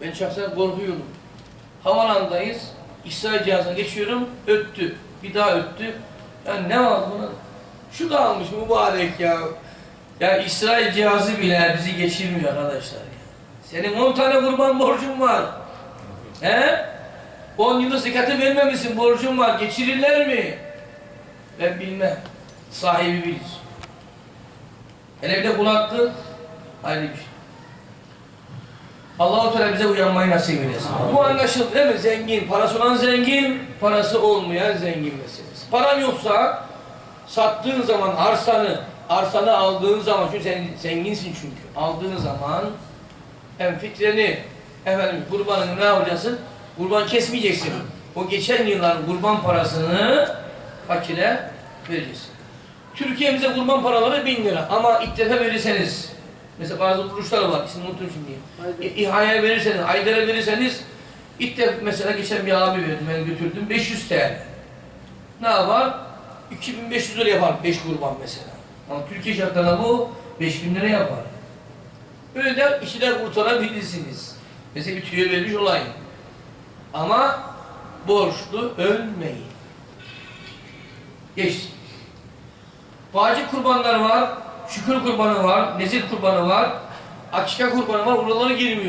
Ben şahsen korkuyorum. Havalandayız. İsrail cihazına geçiyorum. Öttü. Bir daha öttü. Ya ne var buna? Şu kalmış mübarek ya. Ya İsrail cihazı bile bizi geçirmiyor arkadaşlar. Senin 10 tane kurban borcun var. He? 10 yılda zekatı vermemişsin borcun var. Geçirirler mi? Ben bilmem. Sahibi bilir. Hele bir de kulaklı ayrı bir şey. Allah-u Teala bize uyanmayı nasip eylesin. Bu anlaşıldı değil mi? Zengin, parası olan zengin, parası olmayan zengin meselesi. Paran yoksa sattığın zaman arsanı, arsanı aldığın zaman, çünkü sen zenginsin çünkü, aldığın zaman hem fitreni, efendim kurbanını ne yapacaksın? Kurban kesmeyeceksin. O geçen yılların kurban parasını fakire vereceksin. Türkiye'mize kurban paraları bin lira ama ilk defa verirseniz mesela bazı kuruluşlar var ismini unuttum şimdi. İ- İHA'ya verirseniz, Aydar'a verirseniz ilk defa mesela geçen bir abi verdi ben götürdüm 500 TL. Ne yapar? 2500 lira yapar 5 kurban mesela. Ama Türkiye şartlarında bu 5000 lira yapar. Böyle de işler kurtarabilirsiniz. Mesela bir tüyo vermiş olayım. Ama borçlu ölmeyin. Geçti. Vacip kurbanlar var, şükür kurbanı var, nezir kurbanı var, akika kurbanı var, buralara girmiyor.